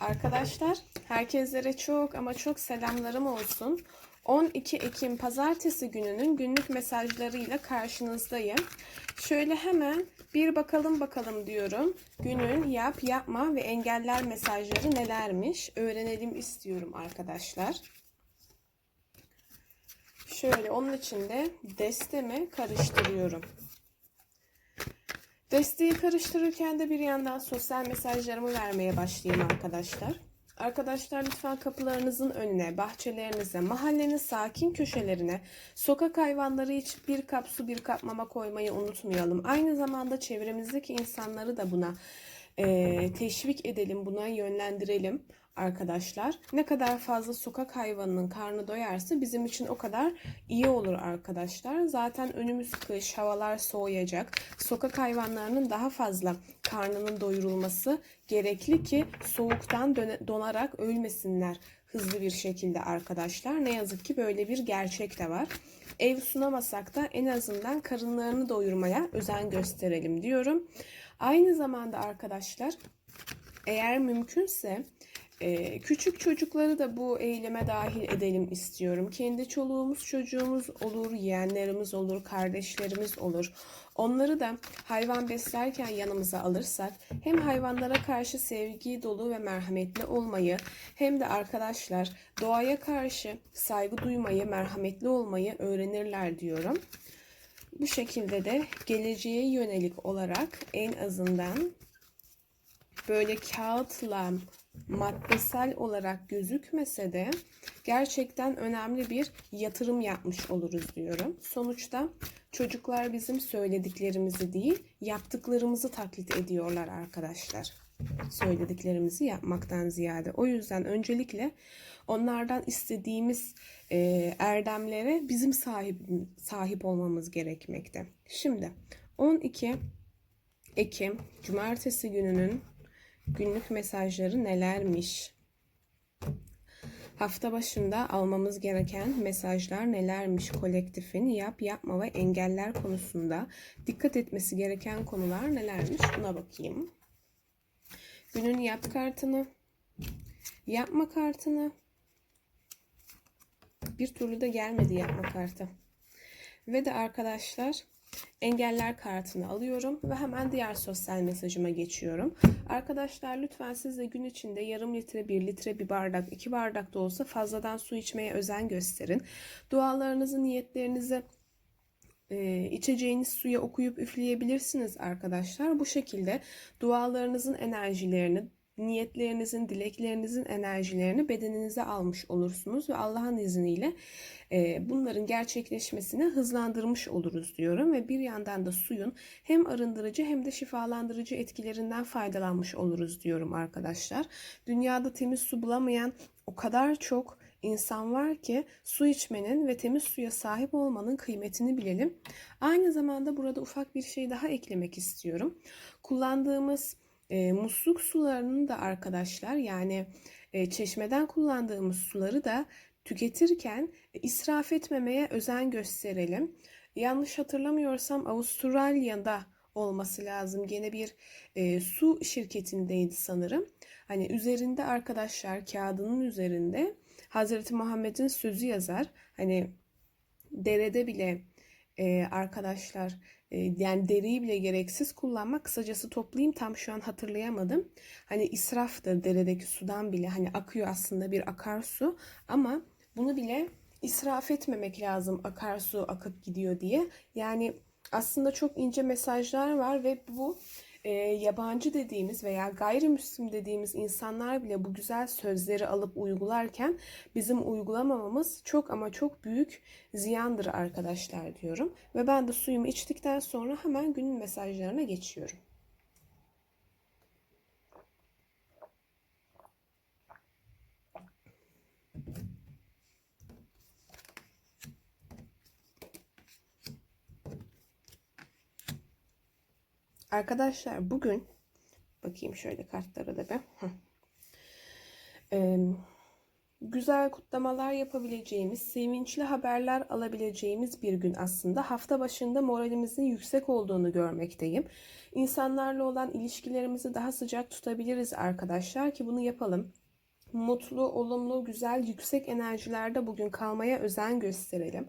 Arkadaşlar, herkeslere çok ama çok selamlarım olsun. 12 Ekim Pazartesi gününün günlük mesajlarıyla karşınızdayım. Şöyle hemen bir bakalım bakalım diyorum. Günün yap, yapma ve engeller mesajları nelermiş öğrenelim istiyorum arkadaşlar. Şöyle onun için de destemi karıştırıyorum. Desteği karıştırırken de bir yandan sosyal mesajlarımı vermeye başlayayım arkadaşlar. Arkadaşlar lütfen kapılarınızın önüne, bahçelerinize, mahallenin sakin köşelerine, sokak hayvanları için bir kap su bir kap mama koymayı unutmayalım. Aynı zamanda çevremizdeki insanları da buna e, teşvik edelim, buna yönlendirelim arkadaşlar. Ne kadar fazla sokak hayvanının karnı doyarsa bizim için o kadar iyi olur arkadaşlar. Zaten önümüz kış, havalar soğuyacak. Sokak hayvanlarının daha fazla karnının doyurulması gerekli ki soğuktan donarak ölmesinler hızlı bir şekilde arkadaşlar. Ne yazık ki böyle bir gerçek de var. Ev sunamasak da en azından karınlarını doyurmaya özen gösterelim diyorum. Aynı zamanda arkadaşlar eğer mümkünse küçük çocukları da bu eyleme dahil edelim istiyorum. Kendi çoluğumuz, çocuğumuz olur, yeğenlerimiz olur, kardeşlerimiz olur. Onları da hayvan beslerken yanımıza alırsak hem hayvanlara karşı sevgi dolu ve merhametli olmayı hem de arkadaşlar doğaya karşı saygı duymayı, merhametli olmayı öğrenirler diyorum. Bu şekilde de geleceğe yönelik olarak en azından böyle kağıtla maddesel olarak gözükmese de gerçekten önemli bir yatırım yapmış oluruz diyorum. Sonuçta çocuklar bizim söylediklerimizi değil, yaptıklarımızı taklit ediyorlar arkadaşlar. Söylediklerimizi yapmaktan ziyade. O yüzden öncelikle onlardan istediğimiz e, erdemlere bizim sahip sahip olmamız gerekmekte. Şimdi 12 Ekim Cumartesi gününün günlük mesajları nelermiş? Hafta başında almamız gereken mesajlar nelermiş? Kolektifin yap, yapma ve engeller konusunda dikkat etmesi gereken konular nelermiş? Buna bakayım. Günün yap kartını, yapma kartını. Bir türlü de gelmedi yapma kartı. Ve de arkadaşlar engeller kartını alıyorum ve hemen diğer sosyal mesajıma geçiyorum. Arkadaşlar lütfen siz de gün içinde yarım litre, bir litre, bir bardak, iki bardak da olsa fazladan su içmeye özen gösterin. Dualarınızı, niyetlerinizi e, içeceğiniz suya okuyup üfleyebilirsiniz arkadaşlar. Bu şekilde dualarınızın enerjilerini, niyetlerinizin, dileklerinizin enerjilerini bedeninize almış olursunuz ve Allah'ın izniyle e, bunların gerçekleşmesini hızlandırmış oluruz diyorum ve bir yandan da suyun hem arındırıcı hem de şifalandırıcı etkilerinden faydalanmış oluruz diyorum arkadaşlar. Dünyada temiz su bulamayan o kadar çok insan var ki su içmenin ve temiz suya sahip olmanın kıymetini bilelim. Aynı zamanda burada ufak bir şey daha eklemek istiyorum. Kullandığımız e, musluk sularının da arkadaşlar yani e, çeşmeden kullandığımız suları da tüketirken e, israf etmemeye özen gösterelim. Yanlış hatırlamıyorsam Avustralya'da olması lazım. Gene bir e, su şirketindeydi sanırım. Hani üzerinde arkadaşlar kağıdının üzerinde Hazreti Muhammed'in sözü yazar. Hani derede bile e, arkadaşlar yani deriyi bile gereksiz kullanmak kısacası toplayayım tam şu an hatırlayamadım. Hani israftır deredeki sudan bile hani akıyor aslında bir akarsu ama bunu bile israf etmemek lazım akarsu akıp gidiyor diye. Yani aslında çok ince mesajlar var ve bu e, yabancı dediğimiz veya gayrimüslim dediğimiz insanlar bile bu güzel sözleri alıp uygularken bizim uygulamamamız çok ama çok büyük ziyandır arkadaşlar diyorum. Ve ben de suyumu içtikten sonra hemen günün mesajlarına geçiyorum. Arkadaşlar bugün bakayım şöyle kartlara da bir. Ee, güzel kutlamalar yapabileceğimiz, sevinçli haberler alabileceğimiz bir gün aslında. Hafta başında moralimizin yüksek olduğunu görmekteyim. İnsanlarla olan ilişkilerimizi daha sıcak tutabiliriz arkadaşlar ki bunu yapalım. Mutlu, olumlu, güzel, yüksek enerjilerde bugün kalmaya özen gösterelim.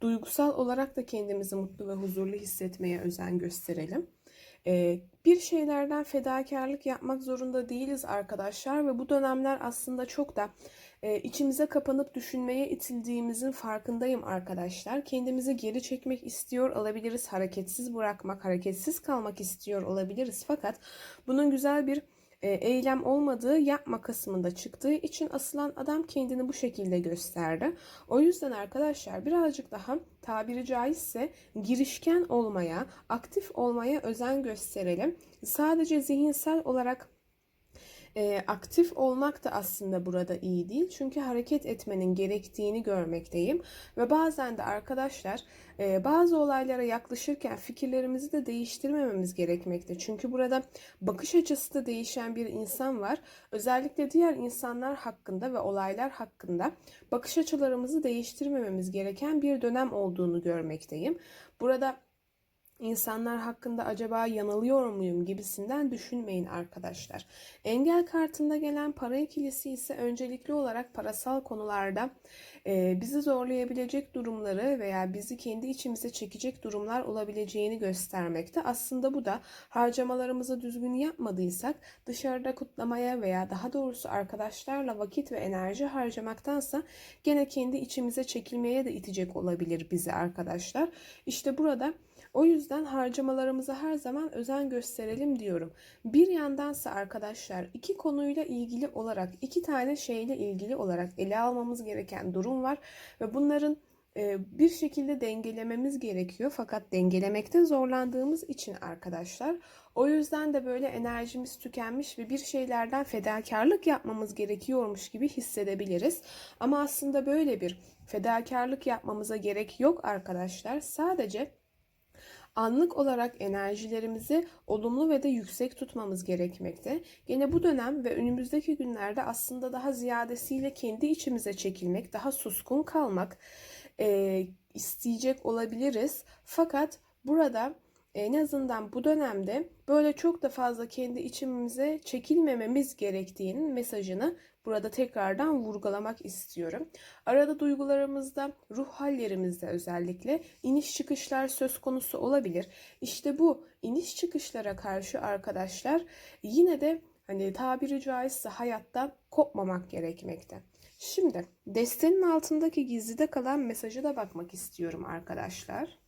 Duygusal olarak da kendimizi mutlu ve huzurlu hissetmeye özen gösterelim. Bir şeylerden fedakarlık yapmak zorunda değiliz arkadaşlar ve bu dönemler aslında çok da içimize kapanıp düşünmeye itildiğimizin farkındayım arkadaşlar. Kendimizi geri çekmek istiyor olabiliriz, hareketsiz bırakmak, hareketsiz kalmak istiyor olabiliriz. Fakat bunun güzel bir eylem olmadığı yapma kısmında çıktığı için asılan adam kendini bu şekilde gösterdi. O yüzden arkadaşlar birazcık daha tabiri caizse girişken olmaya, aktif olmaya özen gösterelim. Sadece zihinsel olarak e, aktif olmak da aslında burada iyi değil. Çünkü hareket etmenin gerektiğini görmekteyim. Ve bazen de arkadaşlar e, bazı olaylara yaklaşırken fikirlerimizi de değiştirmememiz gerekmekte. Çünkü burada bakış açısı da değişen bir insan var. Özellikle diğer insanlar hakkında ve olaylar hakkında bakış açılarımızı değiştirmememiz gereken bir dönem olduğunu görmekteyim. Burada İnsanlar hakkında acaba yanılıyor muyum gibisinden düşünmeyin arkadaşlar. Engel kartında gelen para ikilisi ise öncelikli olarak parasal konularda e, bizi zorlayabilecek durumları veya bizi kendi içimize çekecek durumlar olabileceğini göstermekte. Aslında bu da harcamalarımızı düzgün yapmadıysak dışarıda kutlamaya veya daha doğrusu arkadaşlarla vakit ve enerji harcamaktansa gene kendi içimize çekilmeye de itecek olabilir bizi arkadaşlar. İşte burada o yüzden harcamalarımıza her zaman özen gösterelim diyorum. Bir yandansa arkadaşlar iki konuyla ilgili olarak iki tane şeyle ilgili olarak ele almamız gereken durum var ve bunların e, bir şekilde dengelememiz gerekiyor. Fakat dengelemekte zorlandığımız için arkadaşlar o yüzden de böyle enerjimiz tükenmiş ve bir şeylerden fedakarlık yapmamız gerekiyormuş gibi hissedebiliriz. Ama aslında böyle bir fedakarlık yapmamıza gerek yok arkadaşlar. Sadece anlık olarak enerjilerimizi olumlu ve de yüksek tutmamız gerekmekte. Gene bu dönem ve önümüzdeki günlerde aslında daha ziyadesiyle kendi içimize çekilmek, daha suskun kalmak e, isteyecek olabiliriz. Fakat burada en azından bu dönemde böyle çok da fazla kendi içimize çekilmememiz gerektiğinin mesajını burada tekrardan vurgulamak istiyorum. Arada duygularımızda, ruh hallerimizde özellikle iniş çıkışlar söz konusu olabilir. İşte bu iniş çıkışlara karşı arkadaşlar yine de hani tabiri caizse hayatta kopmamak gerekmekte. Şimdi destenin altındaki gizlide kalan mesajı da bakmak istiyorum arkadaşlar.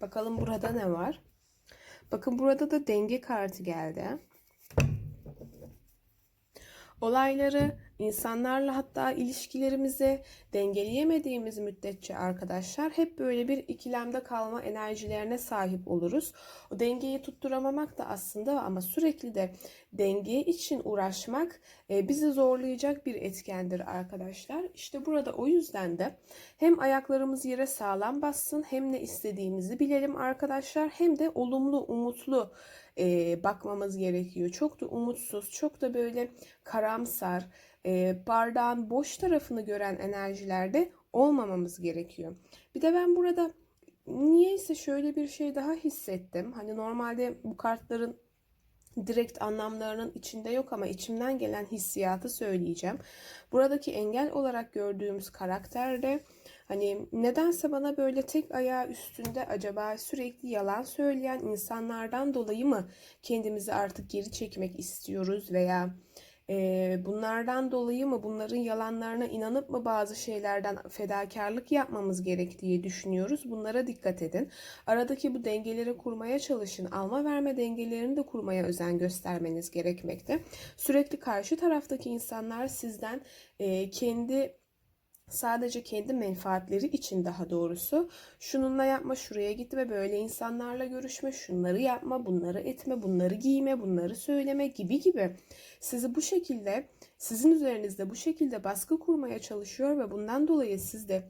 Bakalım burada ne var? Bakın burada da denge kartı geldi. Olayları insanlarla hatta ilişkilerimizi dengeleyemediğimiz müddetçe arkadaşlar hep böyle bir ikilemde kalma enerjilerine sahip oluruz. O dengeyi tutturamamak da aslında ama sürekli de denge için uğraşmak e, bizi zorlayacak bir etkendir arkadaşlar. İşte burada o yüzden de hem ayaklarımız yere sağlam bassın hem ne istediğimizi bilelim arkadaşlar hem de olumlu, umutlu e, bakmamız gerekiyor. Çok da umutsuz, çok da böyle karamsar, e, bardağın boş tarafını gören enerjilerde olmamamız gerekiyor. Bir de ben burada niyeyse şöyle bir şey daha hissettim. Hani normalde bu kartların direkt anlamlarının içinde yok ama içimden gelen hissiyatı söyleyeceğim. Buradaki engel olarak gördüğümüz karakterde hani nedense bana böyle tek ayağı üstünde acaba sürekli yalan söyleyen insanlardan dolayı mı kendimizi artık geri çekmek istiyoruz veya e, bunlardan dolayı mı bunların yalanlarına inanıp mı bazı şeylerden fedakarlık yapmamız gerektiği düşünüyoruz. Bunlara dikkat edin. Aradaki bu dengeleri kurmaya çalışın. Alma verme dengelerini de kurmaya özen göstermeniz gerekmekte. Sürekli karşı taraftaki insanlar sizden e, kendi sadece kendi menfaatleri için daha doğrusu. Şununla yapma şuraya git ve böyle insanlarla görüşme şunları yapma bunları etme bunları giyme bunları söyleme gibi gibi. Sizi bu şekilde sizin üzerinizde bu şekilde baskı kurmaya çalışıyor ve bundan dolayı siz de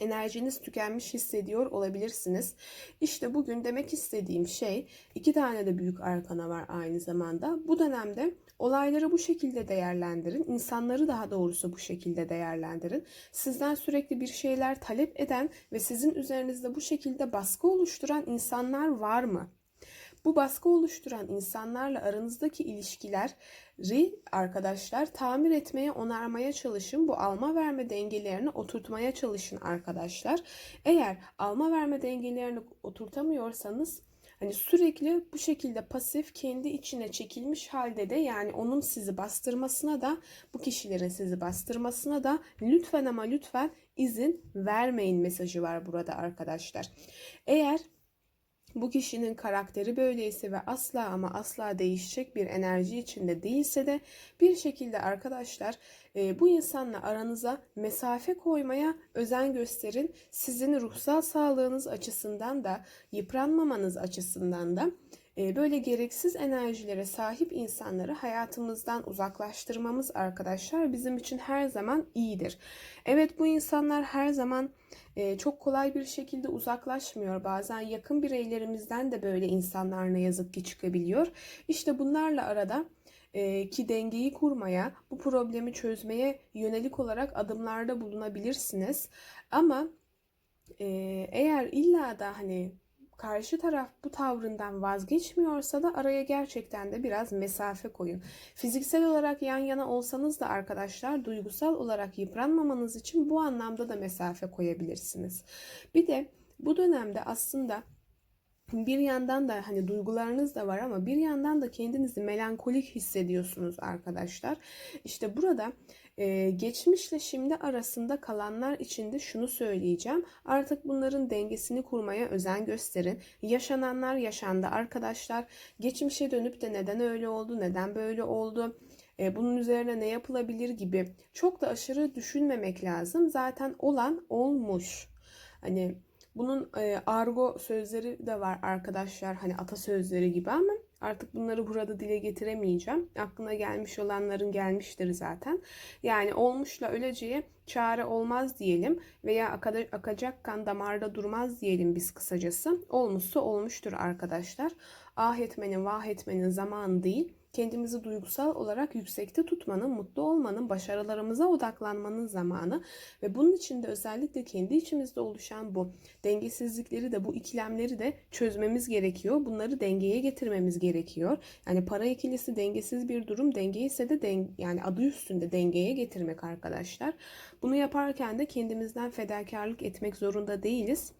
enerjiniz tükenmiş hissediyor olabilirsiniz. İşte bugün demek istediğim şey iki tane de büyük arkana var aynı zamanda. Bu dönemde olayları bu şekilde değerlendirin. insanları daha doğrusu bu şekilde değerlendirin. Sizden sürekli bir şeyler talep eden ve sizin üzerinizde bu şekilde baskı oluşturan insanlar var mı? Bu baskı oluşturan insanlarla aranızdaki ilişkileri arkadaşlar tamir etmeye, onarmaya çalışın. Bu alma verme dengelerini oturtmaya çalışın arkadaşlar. Eğer alma verme dengelerini oturtamıyorsanız Hani sürekli bu şekilde pasif kendi içine çekilmiş halde de yani onun sizi bastırmasına da bu kişilerin sizi bastırmasına da lütfen ama lütfen izin vermeyin mesajı var burada arkadaşlar. Eğer bu kişinin karakteri böyleyse ve asla ama asla değişecek bir enerji içinde değilse de bir şekilde arkadaşlar e, bu insanla aranıza mesafe koymaya özen gösterin. Sizin ruhsal sağlığınız açısından da yıpranmamanız açısından da böyle gereksiz enerjilere sahip insanları hayatımızdan uzaklaştırmamız arkadaşlar bizim için her zaman iyidir. Evet bu insanlar her zaman e, çok kolay bir şekilde uzaklaşmıyor. Bazen yakın bireylerimizden de böyle insanlar ne yazık ki çıkabiliyor. İşte bunlarla arada e, ki dengeyi kurmaya, bu problemi çözmeye yönelik olarak adımlarda bulunabilirsiniz. Ama e, eğer illa da hani karşı taraf bu tavrından vazgeçmiyorsa da araya gerçekten de biraz mesafe koyun. Fiziksel olarak yan yana olsanız da arkadaşlar duygusal olarak yıpranmamanız için bu anlamda da mesafe koyabilirsiniz. Bir de bu dönemde aslında bir yandan da hani duygularınız da var ama bir yandan da kendinizi melankolik hissediyorsunuz arkadaşlar. İşte burada ee, geçmişle şimdi arasında kalanlar için de şunu söyleyeceğim. Artık bunların dengesini kurmaya özen gösterin. Yaşananlar yaşandı arkadaşlar. Geçmişe dönüp de neden öyle oldu, neden böyle oldu, e, bunun üzerine ne yapılabilir gibi çok da aşırı düşünmemek lazım. Zaten olan olmuş. Hani bunun e, argo sözleri de var arkadaşlar. Hani atasözleri gibi ama Artık bunları burada dile getiremeyeceğim. Aklına gelmiş olanların gelmiştir zaten. Yani olmuşla öleceğe çare olmaz diyelim veya akacak kan damarda durmaz diyelim biz kısacası. Olmuşsa olmuştur arkadaşlar. Ah etmenin vah etmenin zamanı değil kendimizi duygusal olarak yüksekte tutmanın, mutlu olmanın, başarılarımıza odaklanmanın zamanı ve bunun için de özellikle kendi içimizde oluşan bu dengesizlikleri de bu ikilemleri de çözmemiz gerekiyor. Bunları dengeye getirmemiz gerekiyor. Yani para ikilisi dengesiz bir durum, denge ise de den yani adı üstünde dengeye getirmek arkadaşlar. Bunu yaparken de kendimizden fedakarlık etmek zorunda değiliz.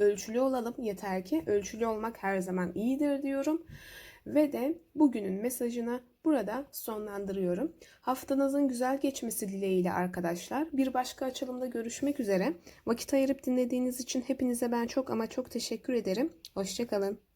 Ölçülü olalım yeter ki ölçülü olmak her zaman iyidir diyorum. Ve de bugünün mesajını burada sonlandırıyorum. Haftanızın güzel geçmesi dileğiyle arkadaşlar. Bir başka açılımda görüşmek üzere. Vakit ayırıp dinlediğiniz için hepinize ben çok ama çok teşekkür ederim. Hoşçakalın.